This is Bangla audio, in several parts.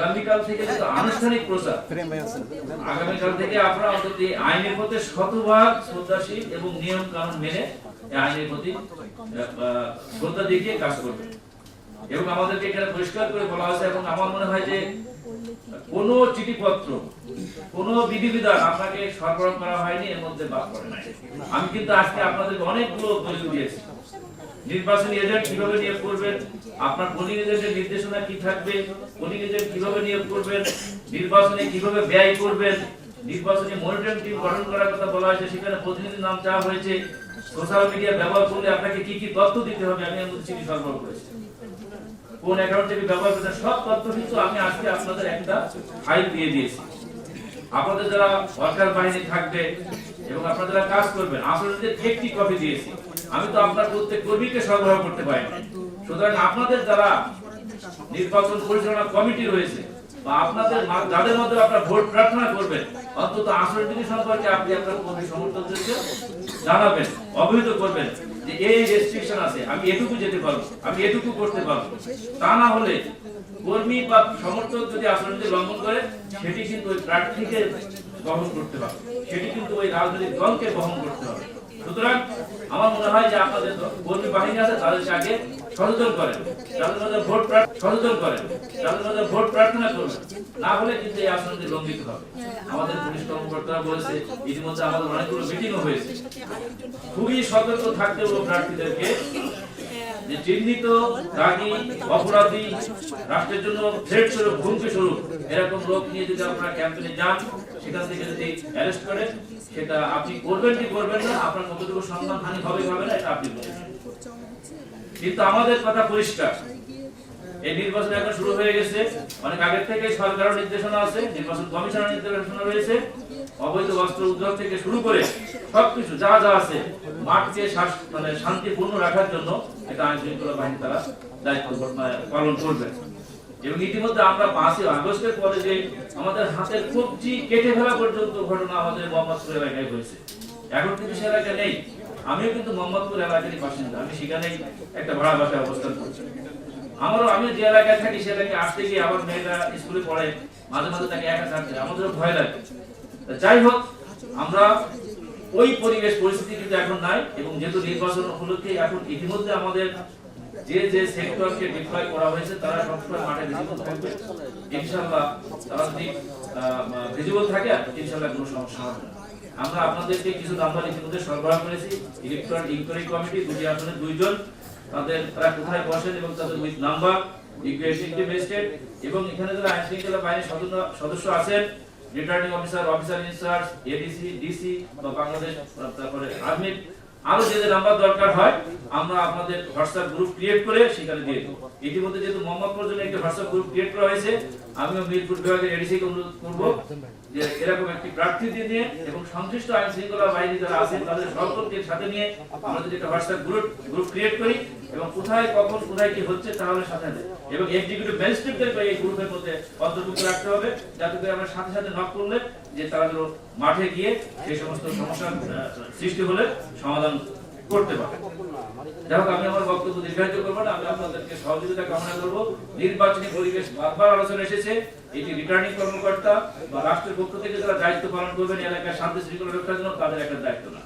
আগামীকাল থেকে কিন্তু আনুষ্ঠানিক প্রচার। আগামীকাল থেকে আপনারা অন্তত আইনের প্রতি শতভাগ শ্রদ্ধাশীল এবং নিয়ম কানুন মেনে আইনের প্রতি শ্রদ্ধা দেখিয়ে কাজ করবেন। এবং আমাদেরকে এখানে পরিষ্কার করে বলা হয়েছে এবং আমার মনে হয় যে কোনো চিঠিপত্র কোনো বিধিবিধান আপনাকে সরবরাহ করা হয়নি এর মধ্যে বাদ পড়ে নাই। আমি কিন্তু আজকে আপনাদেরকে অনেকগুলো দলিল দিয়েছি। নির্বাচনী এজেন্ট কীভাবে নিয়োগ করবেন? আপনার পোলিং এজেন্টের নির্দেশনা কি থাকবে? পোলিং এজেন্ট কীভাবে নিয়োগ করবেন? নির্বাচনে কীভাবে ব্যয় করবেন? নির্বাচনী মনিটরিং টিম গঠন করার কথা বলা হয়েছে, সেখানে প্রতিনিধির নাম চাওয়া হয়েছে। সোশ্যাল মিডিয়া ব্যবহার করলে আপনাকে কি কি তথ্য দিতে হবে আমি আমাদের চিঠি সরবরাহ করেছি। কোন অ্যাকাউন্ট থেকে ব্যবহার করতে সব তথ্য কিন্তু আমি আজকে আপনাদের একটা ফাইল দিয়ে দিয়েছি। আপনাদের যারা সরকার বাহিনী থাকবে এবং আপনারা যারা কাজ করবেন আপনাদের একটি কপি দিয়েছি। আমি তো আপনার প্রত্যেক কর্মীকে সরবরাহ করতে পারি। সুতরাং আপনাদের যারা নির্বাচন পরিচালনা কমিটি রয়েছে বা আপনাদের যাদের মধ্যে আপনারা ভোট প্রার্থনা করবেন, অন্তত আসল নীতি সম্পর্কে আপনি আপনার কর্মী সমর্থকদেরকে জানাবেন, অবহিত করবেন যে এই রেস্ট্রিকশন আছে, আমি এটুকু যেতে পারব, আমি এটুকু করতে পারব। তা না হলে কর্মী বা সমর্থক যদি আসল নীতি লঙ্ঘন করে, সেটি কিন্তু ওই প্রার্থীকে বহন করতে হবে, সেটি কিন্তু ওই রাজনৈতিক দলকে বহন করতে হবে। সুতরাং আমার মনে হয় যে আপনাদের কর্মী বাহিনী আছে, তাদের আগে সচেতন করেন। তাদের মধ্যে ভোট সচেতন করেন। তাদের মধ্যে ভোট প্রার্থনা করবেন। না হলে কিন্তু এই আসনটি লঙ্ঘিত হবে। আমাদের পুলিশ কর্মকর্তারা বলেছে, ইতিমধ্যে আমাদের অনেকগুলো মিটিংও হয়েছে। খুবই সতর্ক থাকতে হবে প্রার্থীদেরকে। যে চিহ্নিত দাগি, অপরাধী, রাষ্ট্রের জন্য থ্রেট স্বরূপ, হুমকি স্বরূপ, এরকম লোক নিয়ে যদি আপনারা ক্যাম্পেনে যান, সেখান থেকে যদি অ্যারেস্ট করেন, সেটা আপনি করবেন কি করবেন না, আপনার কতটুকু সম্মান হানি হবে না, এটা আপনি বলবেন কিন্তু আমাদের কথা পরিষ্কার। এই নির্বাচন এখন শুরু হয়ে গেছে। অনেক আগের থেকে সরকারের নির্দেশনা আছে, নির্বাচন কমিশনের নির্দেশনা রয়েছে। অবৈধ বস্ত্র উদ্যোগ থেকে শুরু করে সবকিছু যা যা আছে, মাঠকে মানে শান্তিপূর্ণ রাখার জন্য এটা আইন শৃঙ্খলা বাহিনী তারা দায়িত্ব মানে পালন করবে। এবং ইতিমধ্যে আমরা পাঁচই আগস্টের পরে যে আমাদের হাতের কবজি কেটে ফেলা পর্যন্ত ঘটনা আমাদের মোহাম্মদপুর এলাকায় হয়েছে। এখন কিন্তু সে এলাকা নেই। আমিও কিন্তু মোহাম্মদপুর এলাকারই বাসিন্দা। আমি সেখানেই একটা ভাড়া বাসায় অবস্থান করছি। আমারও আমি যে এলাকায় থাকি সে এলাকায় আসতে গিয়ে আমার মেয়েটা স্কুলে পড়ে, মাঝে মাঝে তাকে একা থাকতে। আমাদেরও ভয় লাগে। যাই হোক, আমরা ওই পরিবেশ পরিস্থিতি কিন্তু এখন নাই এবং যেহেতু নির্বাচন উপলক্ষে এখন ইতিমধ্যে আমাদের যে যে সেক্টরকে ডিপ্লয় করা হয়েছে, তারা সবসময় মাঠে ভিজিবল থাকবে। ইনশাআল্লাহ তারা যদি ভিজিবল থাকে ইনশাআল্লাহ কোনো সমস্যা হবে আমরা আপনাদেরকে কিছু নাম্বার ইতিমধ্যে সরবরাহ করেছি। ইলেকট্রন ইনকোয়ারি কমিটি দুটি আসনে, দুইজন। তাদের তারা কোথায় বসেন এবং তাদের উইথ নাম্বার ইকুয়েশনটি বেস্টেড এবং এখানে যারা আইন শৃঙ্খলা বাহিনীর সদস্য আছেন returning officer officer in charge ADC DC বা বাংলাদেশ, তারপরে আর্মির আরও যে নাম্বার দরকার হয়, আমরা আপনাদের হোয়াটসঅ্যাপ গ্রুপ ক্রিয়েট করে সেখানে দিয়ে দেবো। ইতিমধ্যে যেহেতু মোহাম্মদপুর জন্য একটা হোয়াটসঅ্যাপ গ্রুপ ক্রিয়েট করা হয়েছে, আমিও মিরপুর বিভাগের এডিসিকে অনুরোধ করব যে এরকম একটি প্রার্থী দিয়ে এবং সংশ্লিষ্ট আইন শৃঙ্খলা বাহিনী যারা আছেন, তাদের সকলকে সাথে নিয়ে আমরা যদি একটা হোয়াটসঅ্যাপ গ্রুপ গ্রুপ ক্রিয়েট করি এবং কোথায়, কখন, কোথায় কি হচ্ছে তাহলে সাথে দেয় এবং এক্সিকিউটিভ ম্যাজিস্ট্রেটদেরকে এই গ্রুপের মধ্যে অন্তর্ভুক্ত রাখতে হবে, যাতে করে আমরা সাথে সাথে নক করলে যে তারা মাঠে গিয়ে সেই সমস্ত সমস্যার সৃষ্টি হলে সমাধান করতে পারে। যাই হোক, আমি আমার বক্তব্য দীর্ঘায়িত করব না, আমি আপনাদেরকে সহযোগিতা কামনা করব। নির্বাচনী পরিবেশ বারবার আলোচনা এসেছে, এটি রিটার্নিং কর্মকর্তা বা রাষ্ট্রের পক্ষ থেকে যারা দায়িত্ব পালন করবেন এলাকায় শান্তি শৃঙ্খলা রক্ষার জন্য, তাদের একটা দায়িত্ব না।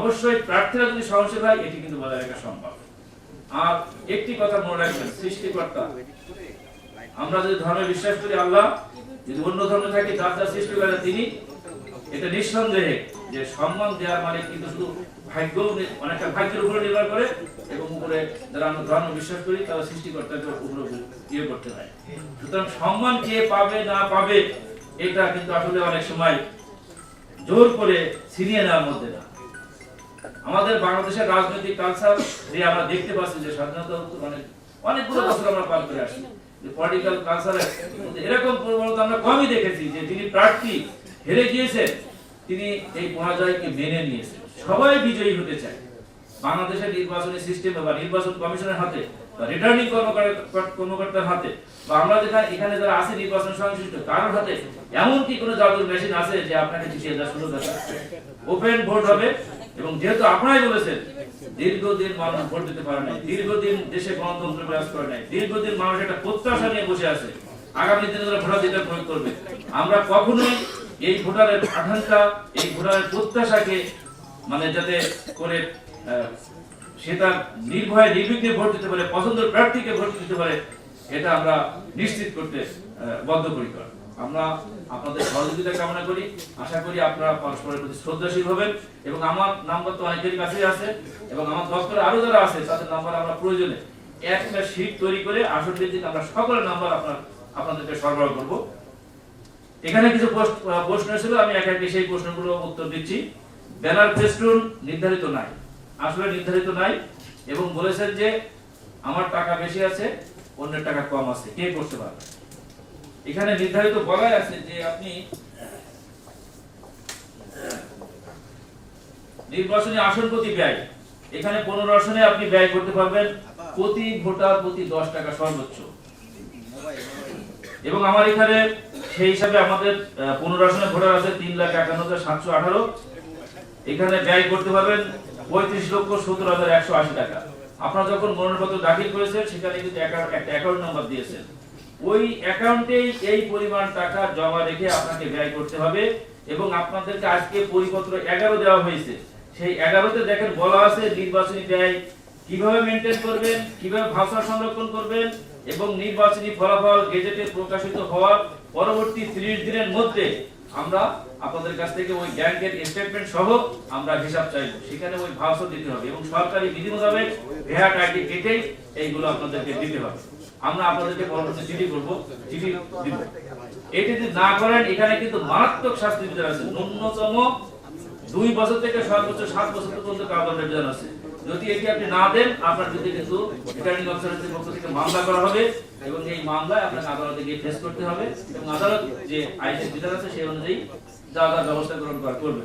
অবশ্যই প্রার্থীরা যদি সহনশীল হয়, এটি কিন্তু বজায় রাখা সম্ভব। আর একটি কথা মনে রাখবেন, সৃষ্টিকর্তা। আমরা যদি ধর্মে বিশ্বাস করি আল্লাহ, যদি অন্য ধর্মে থাকি তার যার সৃষ্টি করে তিনি, এটা নিঃসন্দেহে যে সম্মান দেওয়ার মানে কিন্তু শুধু ভাগ্য অনেকটা ভাগ্যের উপরে নির্ভর করে এবং উপরে যারা আমরা ধর্ম বিশ্বাস করি তারা সৃষ্টিকর্তাকে উপরে ইয়ে করতে হয় সুতরাং সম্মান কে পাবে না পাবে, এটা কিন্তু আসলে অনেক সময় জোর করে ছিনিয়ে নেওয়ার মধ্যে না। আমাদের বাংলাদেশের রাজনৈতিক কালচার যে আমরা দেখতে পাচ্ছি যে স্বাধীনতা উত্তর অনেক অনেকগুলো বছর আমরা পার করে আসছি। পলিটিক্যাল কালচারে এরকম প্রবণতা আমরা কমই দেখেছি যে যিনি প্রার্থী হেরে গিয়েছেন তিনি এই পরাজয়কে মেনে নিয়েছেন। সবাই বিজয়ী হতে চায়। বাংলাদেশের নির্বাচনী সিস্টেমে বা নির্বাচন কমিশনের হাতে বা রিটার্নিং কর্মকর্তার হাতে বা আমরা যেখানে এখানে যারা আছে নির্বাচন সংশ্লিষ্ট, কারোর হাতে এমন কি কোনো জাদুর মেশিন আছে যে আপনাকে জিতিয়ে দেওয়ার সুযোগ আছে? ওপেন ভোট হবে এবং যেহেতু আপনারাই বলেছেন, দীর্ঘদিন মানুষ ভোট দিতে পারে নাই, দীর্ঘদিন দেশে গণতন্ত্র বিরাজ করে নাই, দীর্ঘদিন মানুষ একটা প্রত্যাশা নিয়ে বসে আছে, আগামী দিনে তারা ভোটাধিকার প্রয়োগ করবে, আমরা কখনোই এই ভোটারের আকাঙ্ক্ষা, এই ভোটারের প্রত্যাশাকে মানে যাতে করে সে তার নির্ভয়ে, নির্বিঘ্নে ভোট দিতে পারে, পছন্দের প্রার্থীকে ভোট দিতে পারে, এটা আমরা নিশ্চিত করতে বদ্ধপরিকর। আমরা আপনাদের সহযোগিতা কামনা করি, আশা করি আপনারা পরস্পরের প্রতি শ্রদ্ধাশীল হবেন এবং আমার নাম্বার তো অনেকেরই কাছেই আছে এবং আমার দপ্তরে আরও যারা আছে, তাদের নাম্বার আমরা প্রয়োজনে একটা শীট তৈরি করে আসন ভিত্তিক আমরা সকলের নাম্বার আপনার, আপনাদেরকে সরবরাহ করব। এখানে কিছু প্রশ্ন ছিল, আমি একা একে সেই প্রশ্নগুলো উত্তর দিচ্ছি। ব্যানার ফেস্টুন নির্ধারিত নাই। আসলে নির্ধারিত নাই এবং বলেছেন যে আমার টাকা বেশি আছে, অন্যের টাকা কম আছে। কে করতে পারবে? এখানে নির্ধারিত বলাই আছে যে আপনি নির্বাচনী আসন প্রতি ব্যয়, এখানে পনেরো আসনে আপনি ব্যয় করতে পারবেন প্রতি ভোটার প্রতি দশ টাকা সর্বোচ্চ। এবং আমার এখানে সেই হিসাবে আমাদের আহ, পনেরো আসনে ভোটার আছে তিন লাখ একান্ন হাজার সাতশো আঠারো। এখানে ব্যয় করতে পারবেন পঁয়ত্রিশ লক্ষ সত্তর হাজার একশো আশি টাকা। আপনারা যখন মনোনয়নপত্র দাখিল করেছেন সেখানে কিন্তু একটা অ্যাকাউন্ট নাম্বার দিয়েছেন। ওই অ্যাকাউন্টেই এই পরিমাণ টাকা জমা রেখে আপনাকে ব্যয় করতে হবে এবং আপনাদেরকে আজকে পরিপত্র এগারো দেওয়া হয়েছে। সেই এগারোতে দেখেন বলা আছে নির্বাচনী ব্যয় কীভাবে মেনটেন করবেন কীভাবে ভাষা সংরক্ষণ করবেন এবং নির্বাচনী ফলাফল গেজেটে প্রকাশিত হওয়ার পরবর্তী ত্রিশ দিনের মধ্যে আমরা আপনাদের কাছ থেকে ওই ব্যাংকের স্টেটমেন্ট সহ আমরা হিসাব চাইব। সেখানে ওই ভাউচার দিতে হবে এবং সরকারি বিধি মোতাবেক ভ্যাট আইডি কেটেই এইগুলো আপনাদেরকে দিতে হবে। আমরা আপনাদেরকে পরবর্তী চিঠি করব, চিঠি দিব। এটি যদি না করেন, এখানে কিন্তু মারাত্মক শাস্তি বিধান আছে। ন্যূনতম দুই বছর থেকে সর্বোচ্চ সাত বছর পর্যন্ত কারাদণ্ডের বিধান আছে। যদি এটি আপনি না দেন, আপনার যদি কিছু রিটার্নিং অফিসারের পক্ষ থেকে মামলা করা হবে এবং এই মামলায় আপনাকে আদালতে গিয়ে ফেস করতে হবে এবং আদালত যে আইনের বিধান আছে সেই অনুযায়ী যা যা ব্যবস্থা গ্রহণ করা করবে